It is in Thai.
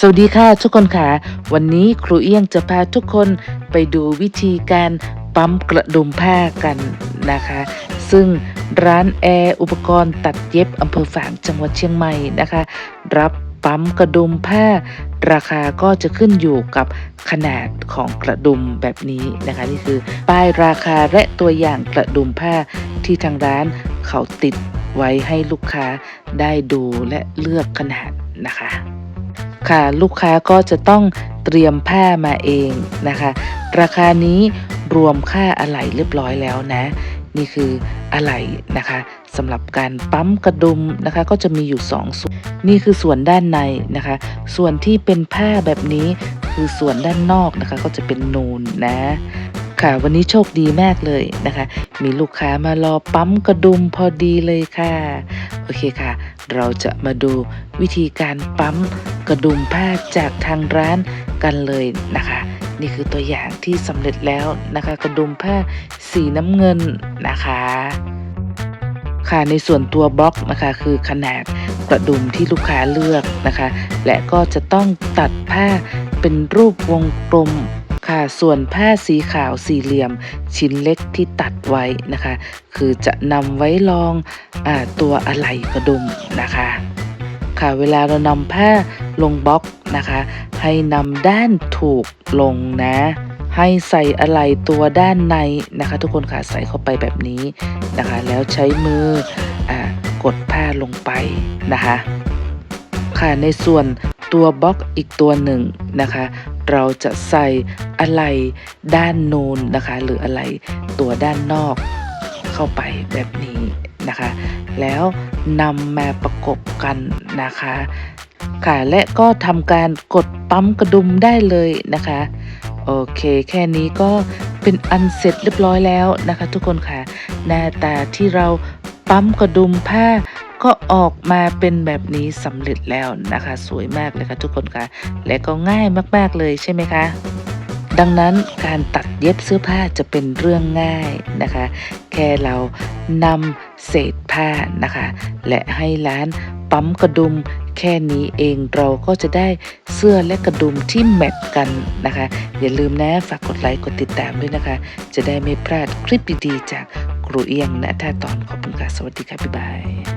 สวัสดีค่ะทุกคนค่ะ วันนี้ครูเอี้ยงจะพาทุกคนไปดูวิธีการปั๊มกระดุมผ้ากันนะคะ ซึ่งร้านแอร์อุปกรณ์ตัดเย็บอำเภอฝางจังหวัดเชียงใหม่นะคะ รับปั๊มกระดุมผ้า ราคาก็จะขึ้นอยู่กับขนาดของกระดุมแบบนี้นะคะ นี่คือป้ายราคาและตัวอย่างกระดุมผ้าที่ทางร้านเขาติดไว้ให้ลูกค้าได้ดูและเลือกขนาดนะคะ ค่ะ ลูกค้าก็จะต้องเตรียมผ้ามาเองนะคะ ราคานี้รวมค่าอะไหล่เรียบร้อยแล้วนะ นี่คืออะไหล่นะคะสำหรับการปั๊มกระดุมนะคะ ก็จะมีอยู่ 2 ส่วน นี่คือส่วนด้านในนะคะ ส่วนที่เป็นผ้าแบบนี้คือส่วนด้านนอกนะคะ ก็จะเป็นนูนนะ ค่ะ วันนี้โชคดีมากเลยนะคะ มีลูกค้ามารอปั๊มกระดุมพอดีเลยค่ะ โอเคค่ะ เราจะมาดูวิธีการปั๊มกระดุมผ้าจากทางร้านกันเลยนะคะ นี่คือตัวอย่างที่สำเร็จแล้วนะคะ กระดุมผ้าสีน้ำเงินนะคะค่ะในส่วนตัวบล็อกนะคะคือขนาดกระดุมที่ลูกค้าเลือกนะคะ และก็จะต้องตัดผ้าเป็นรูปวงกลม ค่ะ ส่วนผ้าสีขาวสี่เหลี่ยมชิ้นเล็กที่ตัดไว้นะคะ คือจะนำไว้รองอตัวอะไหล่กระดุมนะคะ ค่ะเวลาเรานำผ้าลงบล็อกนะคะ ให้นำด้านถูกลงนะให้ใส่อะไหล่ตัวด้านในนะคะ ทุกคนค่ะใส่เข้าไปแบบนี้นะคะ แล้วใช้มืออกดผ้าลงไปนะคะ ค่ะในส่วน ตัวบล็อกอีกตัวหนึ่งนะคะ เราจะใส่อะไหล่ด้านนูนนะคะ หรืออะไหล่ตัวด้านนอกเข้าไปแบบนี้นะคะ แล้วนำมาประกบกันนะคะ ค่ะและก็ทำการกดปั๊มกระดุมได้เลยนะคะ โอเคแค่นี้ก็เป็นอันเสร็จเรียบร้อยแล้วนะคะ ทุกคนค่ะ หน้าตาที่เราปั๊มกระดุมผ้า ก็ออกมาเป็นแบบนี้สำเร็จแล้วนะคะ สวยมากเลยค่ะทุกคนค่ะ และก็ง่ายมากๆเลยใช่ไหมคะดังนั้นการตัดเย็บเสื้อผ้าจะเป็นเรื่องง่ายนะคะ แค่เรานำเศษผ้านะคะ และให้ร้านปั๊มกระดุมแค่นี้เองเราก็จะได้เสื้อและกระดุมที่แมทกันนะคะ อย่าลืมนะฝากกดไลค์กดติดตามด้วยนะคะ จะได้ไม่พลาดคลิปดีๆจากครูเอียงนะถ้าตอนขอบคุณค่ะสวัสดีค่ะบ๊ายบาย